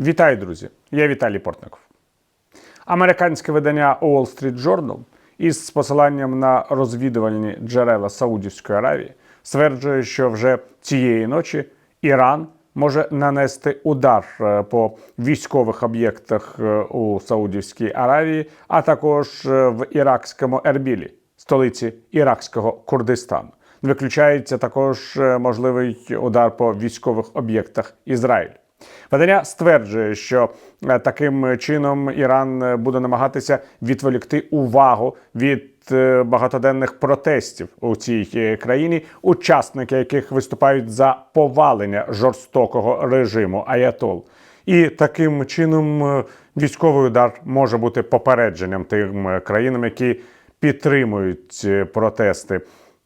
Вітаю, друзі! Я Віталій Портников. Американське видання Wall Street Journal із посиланням на розвідувальні джерела Саудівської Аравії стверджує, що вже цієї ночі Іран може нанести удар е, по військових об'єктах е, у Саудівській Аравії, а також е, в іракському Ербілі, столиці іракського Курдистану. Виключається також можливий удар по військових об'єктах Ізраїлю. Видання стверджує, що е, таким чином Іран е, буде намагатися відволікти увагу від е, багатоденних протестів у цій країні, учасники яких виступають за повалення жорстокого режиму Аятол. І таким чином військовий удар може бути попередженням тим країнам, які підтримують протести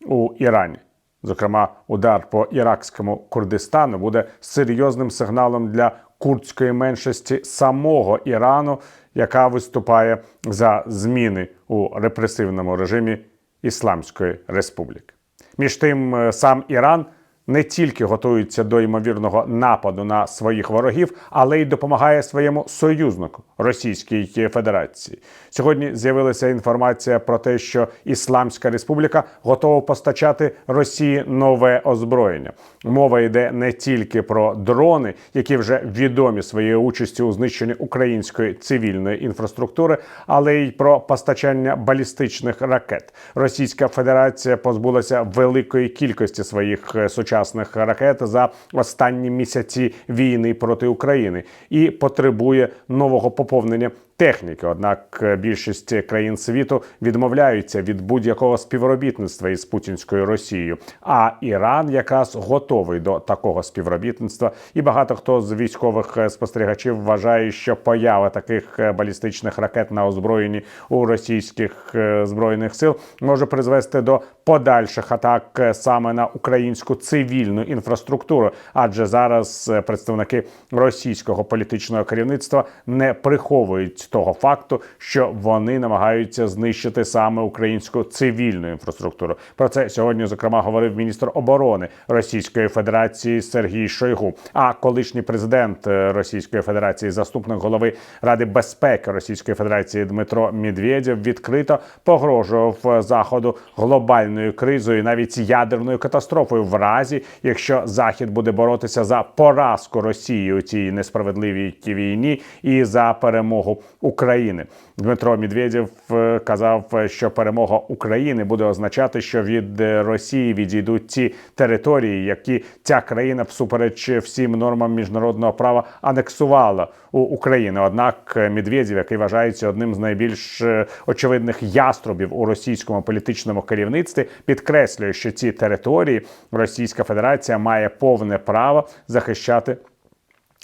у Ірані. Зокрема, удар по іракському Курдистану буде серйозним сигналом для курдської меншості самого Ірану, яка виступає за зміни у репресивному режимі Ісламської Республіки. Між тим, е, сам Іран не тільки готується до ймовірного нападу на своїх ворогів, але й допомагає своєму союзнику Російській Федерації. Сьогодні з'явилася інформація про те, що Ісламська Республіка готова постачати Росії нове озброєння. Мова йде не тільки про дрони, які вже відомі своєю участю у знищенні української цивільної інфраструктури, але й про постачання балістичних ракет. Російська Федерація позбулася великої кількості своїх е, сучасних ракет за останні місяці війни проти України і потребує нового поповнення техніки. Однак е, більшість країн світу відмовляються від будь-якого співробітництва із путінською Росією. А Іран якраз готовий до такого співробітництва. І багато хто з військових е, спостерігачів вважає, що поява таких е, балістичних ракет на озброєнні у російських збройних сил може призвести до подальших атак саме на українську цивільну інфраструктуру, адже зараз представники російського політичного керівництва не приховують того факту, що вони намагаються знищити саме українську цивільну інфраструктуру. Про це сьогодні зокрема говорив міністр оборони Російської Федерації Сергій Шойгу. А колишній президент е, Російської Федерації, заступник голови Ради безпеки Російської Федерації Дмитро Медведєв відкрито погрожував е, заходу глобальною кризою, навіть ядерною катастрофою, в разі якщо Захід буде боротися за поразку Росії у цій несправедливій війні і за перемогу України. Дмитро Медведєв е, казав, е, що перемога України буде означати, що від е, Росії відійдуть ті території, які ця країна всупереч всім нормам міжнародного права анексувала у України. Однак Медведєв, який вважається одним з найбільш очевидних яструбів у російському політичному керівництві, підкреслює, що ці території Російська Федерація має повне право захищати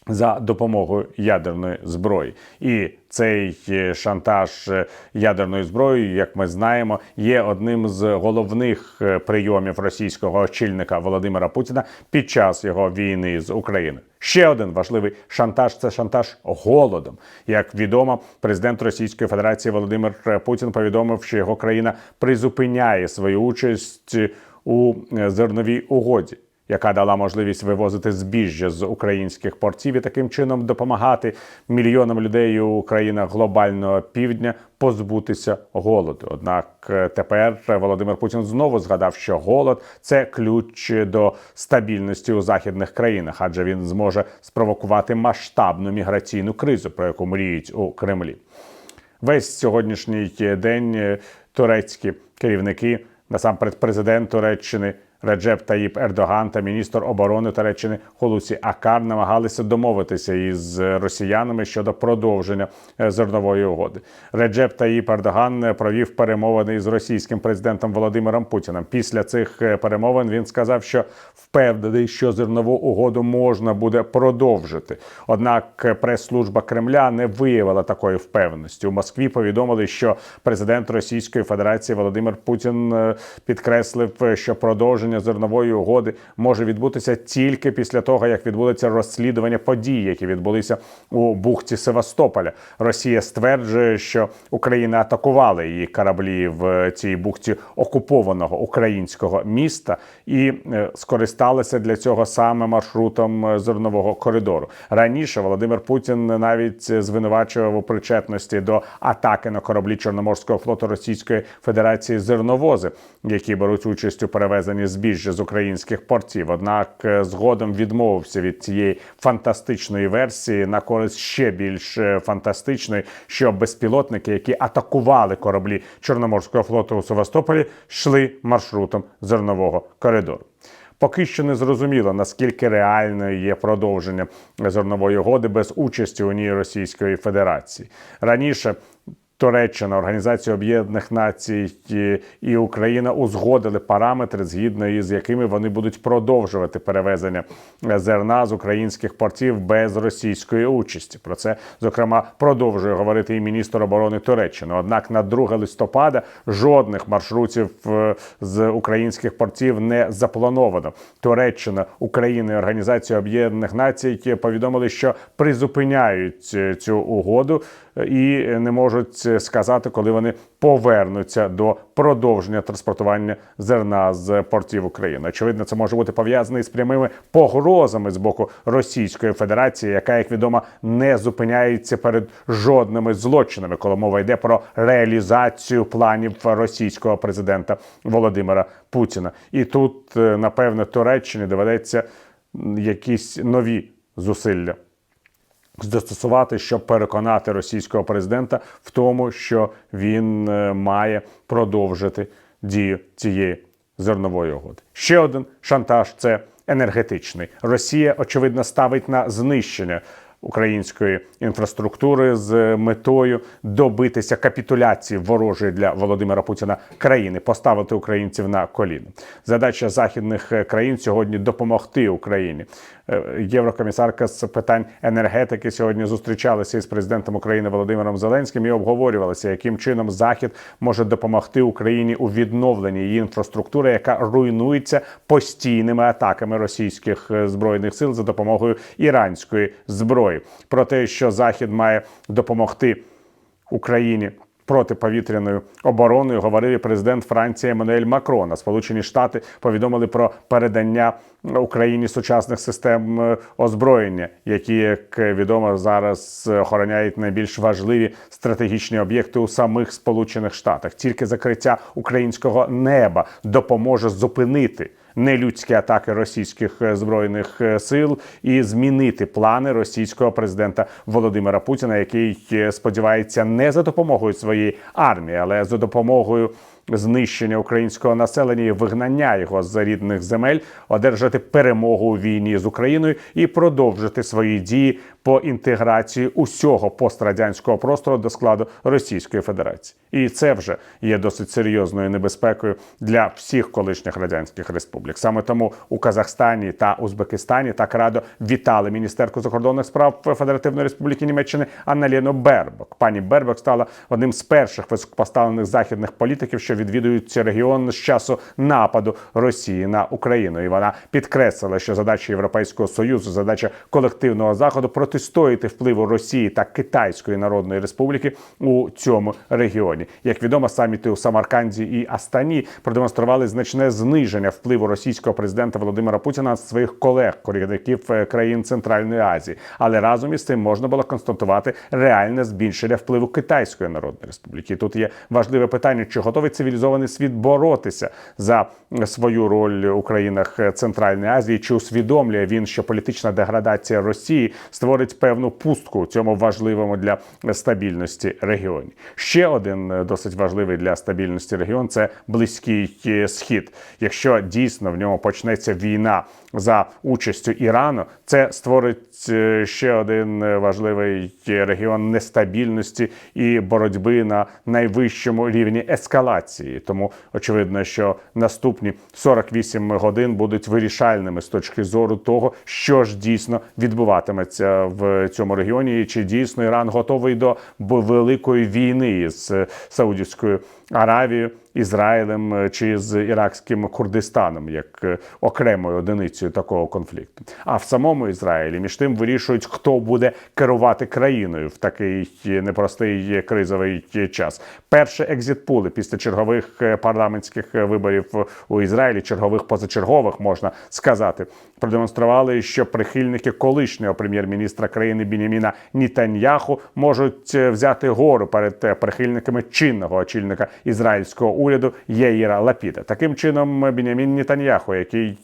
за допомогою ядерної зброї, і цей е, шантаж е, ядерною зброєю, як ми знаємо, є одним з головних е, прийомів російського очільника Володимира Путіна під час його війни з Україною. Ще один важливий шантаж це шантаж голодом. Як відомо, президент Російської Федерації Володимир Путін повідомив, що його країна призупиняє свою участь у зерновій угоді яка дала можливість вивозити збіжжя з українських портів і таким чином допомагати мільйонам людей у країнах глобального півдня позбутися голоду. Однак е, тепер Володимир Путін знову згадав, що голод це ключ до стабільності у західних країнах, адже він зможе спровокувати масштабну міграційну кризу, про яку мріють у Кремлі. Весь сьогоднішній день е, турецькі керівники, насамперед президент Туреччини Реджеп Таїп Ердоган та міністр оборони Туреччини Холусі Акар намагалися домовитися із росіянами щодо продовження е, зернової угоди. Реджеп Таїп Ердоган е, провів перемовини із російським президентом Володимиром Путіним. Після цих е, перемовин він сказав, що впевнений, що зернову угоду можна буде продовжити. Однак прес-служба Кремля не виявила такої впевненості. У Москві повідомили, що президент Російської Федерації Володимир Путін е, підкреслив, що продовження продовження зернової угоди може відбутися тільки після того, як відбудеться розслідування подій, які відбулися у бухті Севастополя. Росія стверджує, що Україна атакувала її кораблі в цій бухті окупованого українського міста і е, скористалася для цього саме маршрутом е, зернового коридору. Раніше Володимир Путін навіть звинувачував у причетності до атаки на кораблі Чорноморського флоту Російської Федерації зерновози, які беруть участь у перевезенні збіжжя з українських портів. Однак е, згодом відмовився від цієї фантастичної версії на користь ще більш е, фантастичної, що безпілотники, які атакували кораблі Чорноморського флоту у Севастополі, йшли маршрутом зернового коридору. Поки що не зрозуміло, наскільки реальною є продовження зернової угоди без участі у ній Російської Федерації. Раніше Туреччина, Організація Об'єднаних Націй і- Україна узгодили параметри, згідно із якими вони будуть продовжувати перевезення е, зерна з українських портів без російської участі. Про це зокрема продовжує говорити і міністр оборони Туреччини. Однак на 2 листопада жодних маршрутів е, з українських портів не заплановано. Туреччина, Україна і Організація Об'єднаних Націй повідомили, що призупиняють е, цю угоду і не можуть сказати, коли вони повернуться до продовження транспортування зерна з портів України. Очевидно, це може бути пов'язане з прямими погрозами з боку Російської Федерації, яка, як відомо, не зупиняється перед жодними злочинами, коли мова йде про реалізацію планів російського президента Володимира Путіна. І тут, е, напевно, Туреччині доведеться якісь нові зусилля застосувати, щоб переконати російського президента в тому, що він е, має продовжити дію цієї зернової угоди. Ще один шантаж це енергетичний. Росія очевидно ставить на знищення. Української інфраструктури з метою добитися капітуляції ворожої для Володимира Путіна країни, поставити українців на коліна. Задача західних е, країн сьогодні допомогти Україні. Е, Єврокомісарка з питань енергетики сьогодні зустрічалася із президентом України Володимиром Зеленським і обговорювалася, яким чином Захід може допомогти Україні у відновленні її інфраструктури, яка руйнується постійними атаками російських е, збройних сил за допомогою іранської зброї. Про те, що Захід має допомогти Україні протиповітряною обороною, говорив і президент Франції Еммануель Макрон. А Сполучені Штати повідомили про передання Україні сучасних систем е, озброєння, які, як відомо, зараз охороняють найбільш важливі стратегічні об'єкти у самих Сполучених Штатах. Тільки закриття українського неба допоможе зупинити нелюдські атаки російських е, збройних е, сил і змінити плани російського президента Володимира Путіна, який е, сподівається не за допомогою своєї армії, але за допомогою знищення українського населення і вигнання його з рідних земель, одержати перемогу у війні з Україною і продовжити свої дії по інтеграції усього пострадянського простору до складу Російської Федерації. І це вже є досить серйозною небезпекою для всіх колишніх радянських республік. Саме тому у Казахстані та Узбекистані так радо вітали міністерку закордонних справ Федеративної Республіки Німеччини Анна-Лену Бербок. Пані Бербок стала одним з перших високопоставлених західних політиків, що відвідують цей регіон з часу нападу Росії на Україну. І вона підкреслила, що задача Європейського союзу, задача колективного заходу протистояти впливу Росії та Китайської Народної Республіки у цьому регіоні. Як відомо, саміти у Самарканді і Астані продемонстрували значне зниження впливу російського президента Володимира Путіна на своїх колег, керівників е, країн Центральної Азії. Але разом із цим можна було констатувати реальне збільшення впливу Китайської Народної Республіки. Тут є важливе питання: чи готовий цивілізований світ боротися за свою роль у країнах Центральної Азії? Чи усвідомлює він, що політична деградація Росії створить певну пустку у цьому важливому для стабільності регіоні? Ще один е, досить важливий для стабільності регіон це близький е, схід. Якщо дійсно в ньому почнеться війна за участю Ірану, це створить е, ще один важливий регіон нестабільності і боротьби на найвищому рівні ескалації. Тому очевидно, що наступні 48 годин будуть вирішальними з точки зору того, що ж дійсно відбуватиметься в цьому регіоні, чи дійсно Іран готовий до великої війни з Саудівською Аравією Ізраїлем е, чи з іракським Курдистаном як е, окремою одиницею такого конфлікту. А в самому Ізраїлі між тим вирішують, хто буде керувати країною в такий непростий кризовий час. Перші екзитпули після чергових е, парламентських виборів у Ізраїлі, чергових позачергових можна сказати, продемонстрували, що прихильники колишнього прем'єр-міністра країни Бініміна Нітаньяху можуть е, взяти гору перед е, прихильниками чинного очільника ізраїльського уряду Єїра Лапіда. Таким чином, Бінямін Нітаньяху, який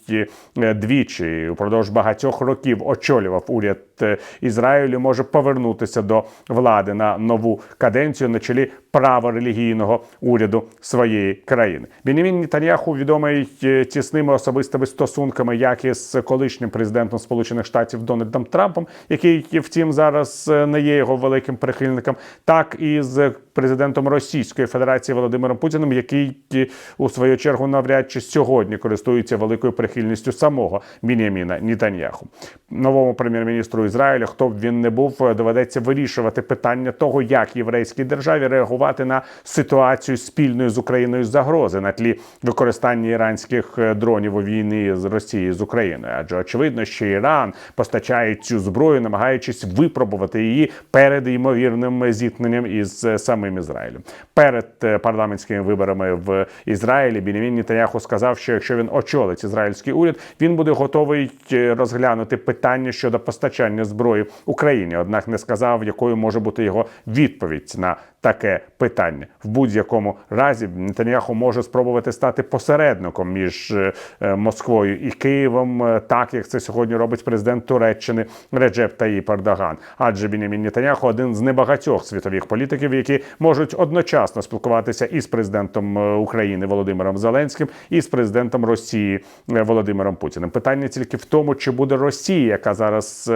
е, двічі упродовж багатьох років очолював уряд Ізраїлю, може повернутися до влади на нову каденцію на чолі праворелігійного уряду своєї країни. Бінямін Нітаньяху відомий е, тісними особистими стосунками, як із колишнім президентом Сполучених Штатів Дональдом Трампом, який, втім, зараз е, не є його великим прихильником, так і з президентом Російської Федерації Володимиром Путіним, який е, у свою чергу навряд чи сьогодні користується великою прихильністю самого Біняміна Нітаньяху. Новому прем'єр-міністру Ізраїля, хто б він не був, е, доведеться вирішувати питання того, як єврейській державі реагувати на ситуацію спільної з Україною загрози на тлі використання іранських е, дронів у війні з Росією з Україною. Адже очевидно, що Іран постачає цю зброю, намагаючись випробувати її перед ймовірним зіткненням із е, самим Ізраїлем. Перед парламентськими виборами в Ізраїлі Бінімін Нетаньяху сказав, що якщо він очолить ізраїльський уряд, він буде готовий розглянути питання щодо постачання зброї Україні. Однак не сказав, якою може бути його відповідь на таке питання. В будь-якому разі Нетаньяху може спробувати стати посередником між е, е, Москвою і Києвом, е, так як це сьогодні робить президент Туреччини Реджеп Таїп Ердоган. Адже Бінямін Нетаньяху один з небагатьох світових політиків, які можуть одночасно спілкуватися із президентом України Володимиром Зеленським і з президентом Росії Володимиром Путіним. Питання тільки в тому, чи буде Росія, яка зараз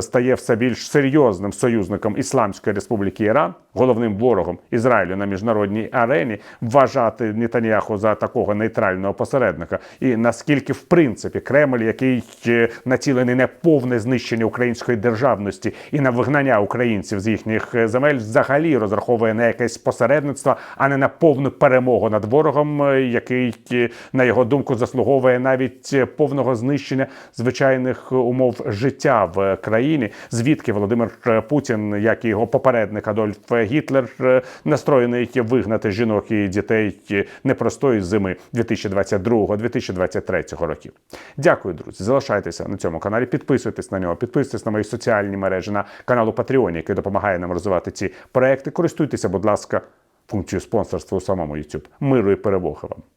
стає все більш серйозним союзником Ісламської Республіки Іран, головним ворогом Ізраїлю на міжнародній арені, вважати Нетаньяху за такого нейтрального посередника, і наскільки в принципі Кремль, який націлений на повне знищення української державності і на вигнання українців з їхніх е, земель, взагалі розраховує на якесь посередництво, а не на повну перемогу над ворогом, е, який е, на його думку заслуговує навіть повного знищення звичайних умов життя в країні, звідки Володимир Путін, як і його попередник Адольф Гітлер, е, настроєний вигнати жінок і дітей е, непростої зими 2022-2023 років. Дякую, друзі. Залишайтеся на цьому каналі. Підписуйтесь на нього, підписуйтесь на мої соціальні мережі на каналу Patreon, який допомагає нам розвивати ці проекти. Користуйтеся, будь ласка, функцією спонсорства у самому YouTube. Миру і перемоги вам.